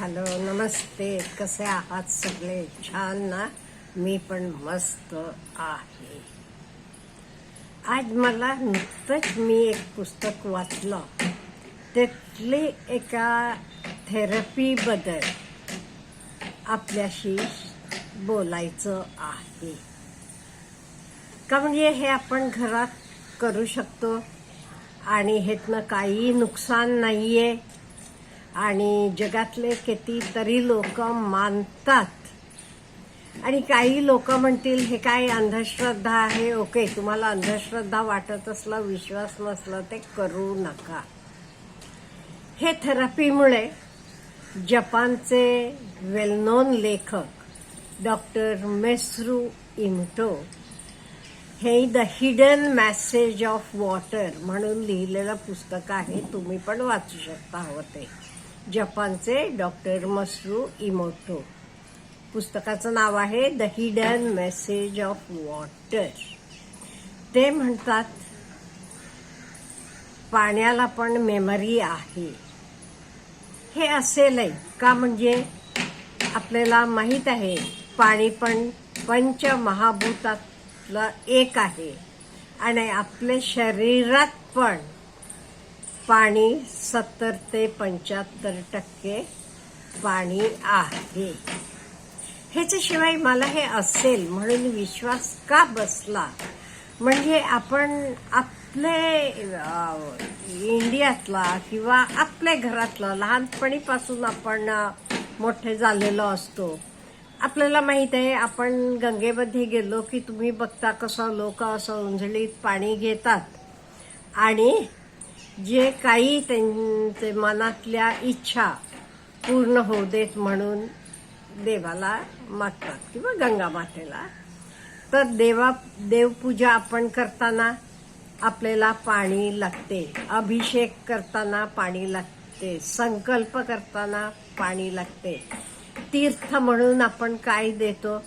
Hello नमस्ते. कसे आहात सगळे? छान ना? मी पण मस्त आहे. आज मला नुकतंच मी एक पुस्तक वाचलं. त्यातली एका थेरपीबद्दल आपल्याशी बोलायचं आहे. का म्हणजे हे आपण घरात करू शकतो? आणि ह्यातनं काही नुकसान नाहीये? आणि जगातले कितीतरी लोक मानतात. आणि काही लोक म्हणतील हे काय अंधश्रद्धा आहे? ओके तुम्हाला अंधश्रद्धा वाटत असला विश्वास नसला ते करू नका. हे थेरपीमुळे जपानचे वेल नोन लेखक डॉक्टर मेस्रू इमटो हे the hidden message of water म्हणून लिहिलेलं पुस्तक आहे. तुम्ही पण वाचू शकता हवं ते. जपानचे डॉक्टर मसरू इमोटो. पुस्तकाचं नाव आहे the hidden message of water ते म्हणतात पाण्याला पण मेमरी आहे. हे असेलही का म्हणजे आपल्याला माहीत आहे पाणी पण पंचमहाभूतातलं एक आहे. आणि आपल्या शरीरात पण पाणी सत्तर ते पंच्याहत्तर टक्के पाणी आहे. ह्याच्याशिवाय मला हे असेल म्हणून विश्वास का बसला? म्हणजे आपण आपले इंडियातला किंवा आपल्या घरातला लहानपणीपासून आपण मोठे झालेलो असतो. आपल्याला माहीत आहे आपण गंगेमध्ये गेलो की तुम्ही बघता कसं लोक असं उंजळीत पाणी घेतात. आणि जे काही त्यांचे मनातल्या इच्छा पूर्ण होऊ देत म्हणून देवाला मागतात किंवा गंगा मातेला. तर देवा देवपूजा आपण करताना आपल्याला पाणी लागते. अभिषेक करताना पाणी लागते. संकल्प करताना पाणी लागते. तीर्थ म्हणून आपण काय देतो?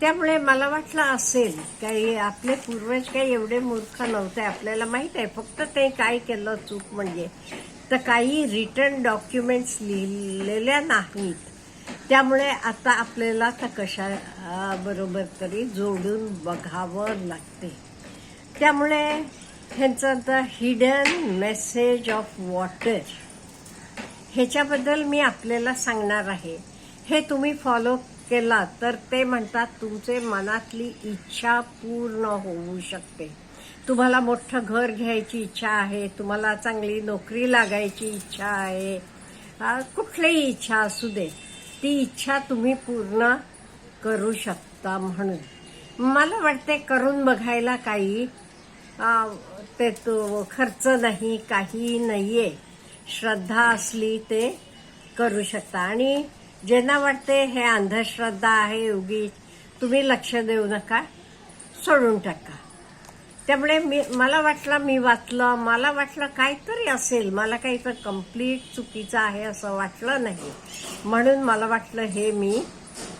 त्यामुळे मला वाटलं असेल काही आपले पूर्वज काही एवढे मूर्ख नव्हते आपल्याला माहीत आहे. फक्त ते काय केलं चूक म्हणजे. तर काही रिटर्न डॉक्युमेंट्स लिहिलेल्या नाहीत. त्यामुळे आता आपल्याला तर कशा बरोबर तरी जोडून बघावं लागते. त्यामुळे ह्यांचं the hidden message of water ह्याच्याबद्दल मी आपल्याला सांगणार आहे. हे तुम्ही फॉलो केला तर ते म्हणतात तुमचे मनातली इच्छा पूर्ण होऊ शकते. तुम्हाला मोठं घर घ्यायची इच्छा आहे तुम्हाला चांगली नोकरी लागायची इच्छा आहे कुठलीही इच्छा असू दे. ती इच्छा तुम्ही पूर्ण करू शकता म्हणून. मला वाटते करून बघायला काही ते तो खर्च नाही काही नाहीये. श्रद्धा असली ते करू शकता. आणि ज्यांना वाटते हे अंधश्रद्धा आहे उगी तुम्ही लक्ष देऊ नका सोडून टाका. त्यामुळे मी मला वाटलं मी वाचलं मला वाटलं काहीतरी असेल मला काही तर कंप्लीट चुकीचं आहे असं वाटलं नाही. म्हणून मला वाटलं हे मी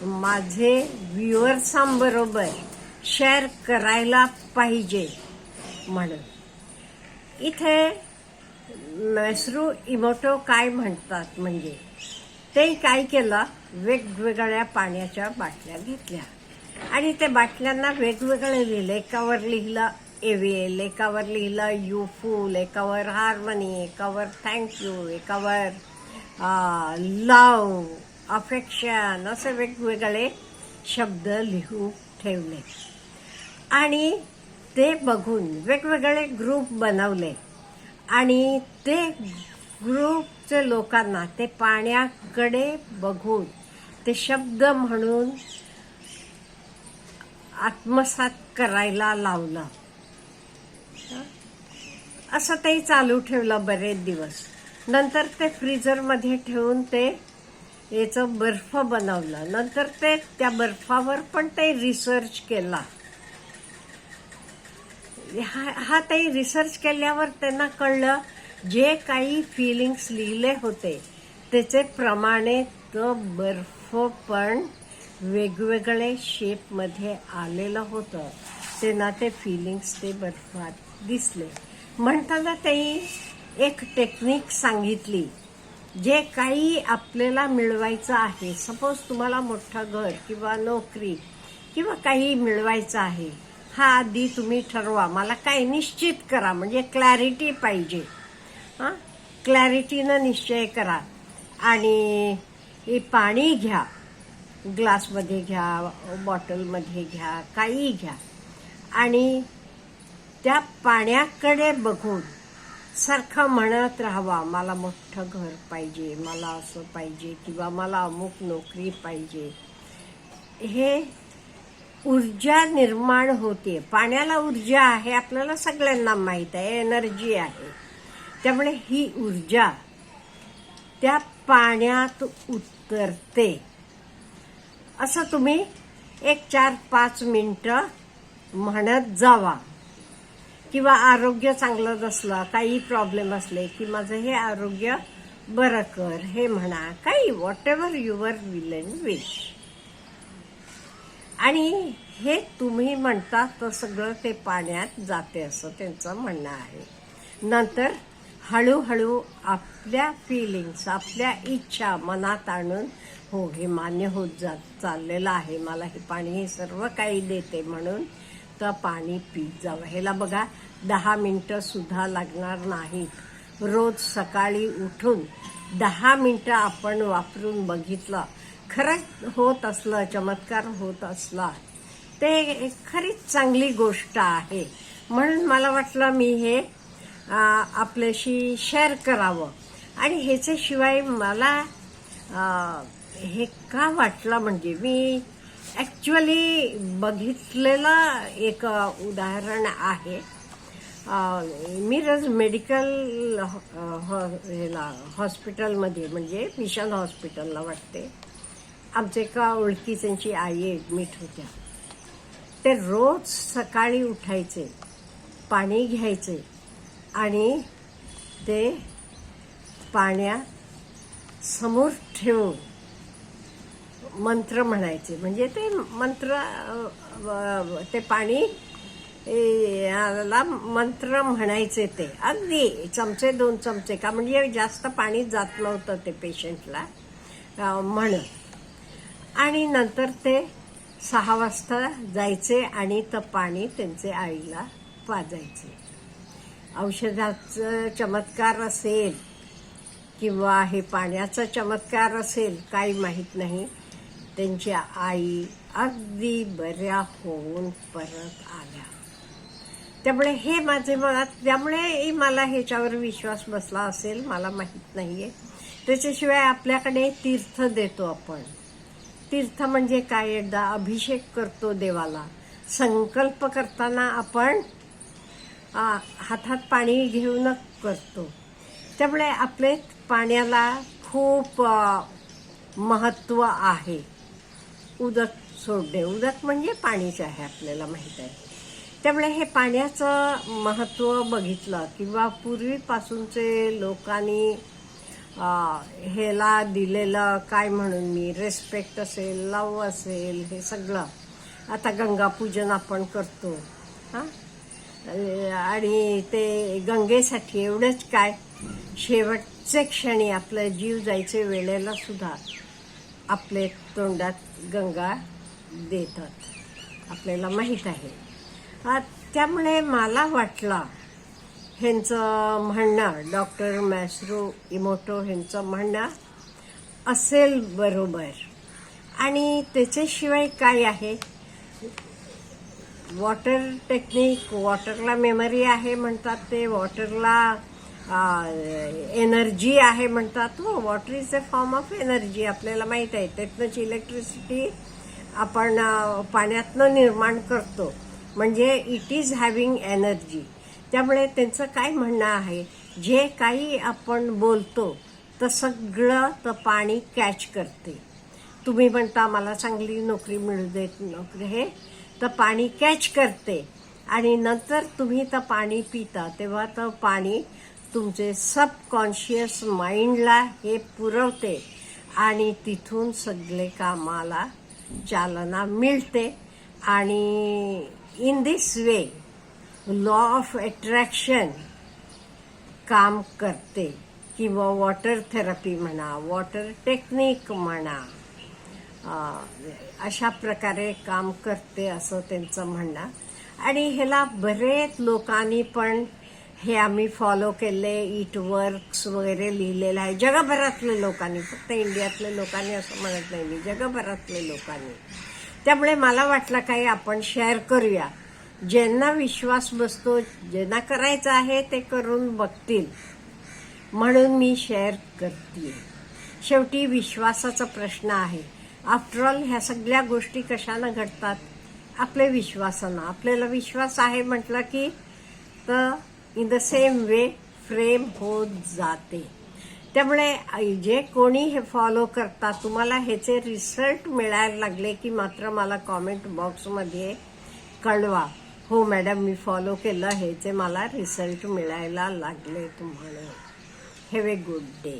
माझे व्ह्युअर्सांबरोबर शेअर करायला पाहिजे म्हणून. इथे मेसरू इमोटो काय म्हणतात म्हणजे? ते काय केलं? वेगवेगळ्या पाण्याच्या बाटल्या घेतल्या. आणि त्या बाटल्यांना वेगवेगळे लिहिले. एकावर लिहिलं एव्हिएल एकावर लिहिलं यू फूल एकावर हार्मनी एकावर थँक्यू एकावर लव अफेक्शन असे वेगवेगळे शब्द लिहून ठेवले. आणि ते बघून वेगवेगळे ग्रुप बनवले. आणि ते ग्रुपचे लोकांना ते पाण्याकडे बघून ते शब्द म्हणून आत्मसात करायला लावलं. असं ते चालू ठेवलं बरेच दिवस. नंतर ते फ्रीजरमध्ये ठेवून ते याचं बर्फ बनवलं. नंतर ते त्या बर्फावर पण ते रिसर्च केला. हा हा ते रिसर्च केल्यावर त्यांना कळलं जे काही फिलिंग्स लिहिले होते त्याचे प्रमाणे तो बर्फ पण वेगवेगळे शेपमध्ये आलेलं होतं. त्यांना ते फिलिंग्स ते बर्फात दिसले. म्हणताना त्यांनी एक टेक्निक सांगितली जे काही आपल्याला मिळवायचं आहे. सपोज तुम्हाला मोठं घर किंवा नोकरी किंवा काही मिळवायचं आहे हा आधी तुम्ही ठरवा. मला काय निश्चित करा म्हणजे क्लॅरिटी पाहिजे. हां? क्लॅरिटीनं निश्चय करा. आणि पाणी घ्या. ग्लासमध्ये घ्या बॉटलमध्ये घ्या काही घ्या. आणि त्या पाण्याकडे बघून सारखं म्हणत राहावा. मला मोठं घर पाहिजे मला असं पाहिजे किंवा मला अमुक नोकरी पाहिजे. हे ऊर्जा निर्माण होते. पाण्याला ऊर्जा आहे आपल्याला सगळ्यांना माहीत आहे एनर्जी आहे. त्यामुळे ही ऊर्जा त्या पाण्यात उतरते. असं तुम्ही एक चार पाच मिनटं म्हणत जावा. किंवा आरोग्य चांगलं नसलं काही प्रॉब्लेम असले की माझं हे आरोग्य बरं कर हे म्हणा काही whatever your will and wish आणि हे तुम्ही म्हणता तर सगळं ते पाण्यात जाते असं त्यांचं म्हणणं आहे. नंतर हळूहळू आपल्या फिलिंग्स आपल्या इच्छा मनात आणून हो हे मान्य होत जात चाललेलं आहे. मला हे पाणी हे सर्व काही देते म्हणून तर पाणी पीत जावं. ह्याला बघा दहा मिनटं सुद्धा लागणार नाहीत. रोज सकाळी उठून दहा मिनटं आपण वापरून बघितलं खरंच होत असलं चमत्कार होत असला ते खरीच चांगली गोष्ट आहे. म्हणून मला वाटलं मी हे आपल्याशी शेअर करावं. आणि ह्याच्याशिवाय मला हे का वाटलं म्हणजे मी ॲक्च्युअली बघितलेलं एक उदाहरण आहे. मिरज मेडिकल ह्याला हॉस्पिटलमध्ये म्हणजे मिशन हॉस्पिटलला वाटते. आमच्या एका ओळखीच्यांची आई ॲडमिट होत्या. ते रोज सकाळी उठायचे पाणी घ्यायचे आणि ते पाण्यात समोर ठेवून मंत्र म्हणायचे. म्हणजे ते मंत्र ते पाणी ला याला मंत्र म्हणायचे ते. अगदी चमचे दोन चमचे का म्हणजे जास्त पाणी जात नव्हतं ते पेशंटला म्हणत आणि नंतर ते सहा वाजता जायचे आणि तर पाणी त्यांचे आईला पाजायचे. औषधाचं चमत्कार असेल किंवा हे पाण्याचा चमत्कार असेल काही माहीत नाही. त्यांची आई अगदी बऱ्या होऊन परत आल्या. त्यामुळे हे माझे मनात त्यामुळे मला ह्याच्यावर विश्वास बसला असेल मला माहीत नाही आहे त्याच्याशिवाय आपल्याकडे तीर्थ देतो आपण. तीर्थ म्हणजे काय? एकदा अभिषेक करतो देवाला. संकल्प करताना आपण हातात पाणी घेऊन करतो. त्यामुळे आपले पाण्याला खूप महत्त्व आहे. उदक सोडणे. उदक म्हणजे पाणीच आहे आपल्याला माहीत आहे. त्यामुळे हे पाण्याचं महत्त्व बघितलं किंवा पूर्वीपासूनचे लोकांनी ह्याला दिलेलं काय म्हणून मी रेस्पेक्ट असेल लव असेल हे सगळं. आता गंगापूजन आपण करतो. हां? आणि ते गंगेसाठी एवढंच काय? शेवटचे क्षणी आपलं जीव जायचे वेळेला सुद्धा आपले तोंडात गंगा देतात. आपल्याला माहीत आहे. त्यामुळे मला वाटला ह्यांचं म्हणणं डॉक्टर मॅस्रो इमोटो ह्यांचं म्हणणं असेल बरोबर. आणि त्याच्याशिवाय काय आहे? वॉटर टेक्निक वॉटरला मेमरी आहे म्हणतात ते वॉटरला एनर्जी आहे म्हणतात. हो water is a form of energy आपल्याला माहीत आहे. त्यातनंच इलेक्ट्रिसिटी आपण पाण्यातनं निर्माण करतो. म्हणजे इट इज हॅव्हिंग एनर्जी त्यामुळे त्यांचं काय म्हणणं आहे? जे काही आपण बोलतो तर सगळं तर पाणी कॅच करते. तुम्ही म्हणता मला चांगली नोकरी मिळू देत नोकरी हे तर पाणी कॅच करते. आणि नंतर तुम्ही तर पाणी पिता तेव्हा तर पाणी तुमचे सबकॉन्शियस माइंडला हे पुरवते. आणि तिथून सगळे कामाला चालना मिळते. आणि in this way law of attraction काम करते. किंवा वॉटर थेरपी म्हणा वॉटर टेक्निक म्हणा. अशा प्रकारे काम करते असं त्यांचं म्हणणं. आणि ह्याला बरेच लोकांनी पण हे आम्ही फॉलो केले इट वर्क्स वगैरे लिहिलेलं आहे. जगभरातल्या लोकांनी फक्त इंडियातल्या लोकांनी असं म्हणत नाही मी जगभरातल्या लोकांनी. त्यामुळे मला वाटलं काही आपण शेअर करूया. ज्यांना विश्वास बसतो ज्यांना करायचं आहे ते करून बघतील. म्हणून मी शेअर करते शेवटी विश्वासाचा प्रश्न आहे. आफ्टरऑल ह्या सगळ्या गोष्टी कशानं घडतात? आपल्या विश्वासानं आपल्याला विश्वास आहे म्हटलं की तर in the same way frame होत जाते. त्यामुळे जे कोणी हे फॉलो करतात तुम्हाला ह्याचे रिझल्ट मिळायला लागले की मात्र मला कॉमेंट बॉक्समध्ये कळवा. हो मॅडम मी फॉलो केलं ह्याचे मला रिझल्ट मिळायला लागले तुम्हाला. Have a good day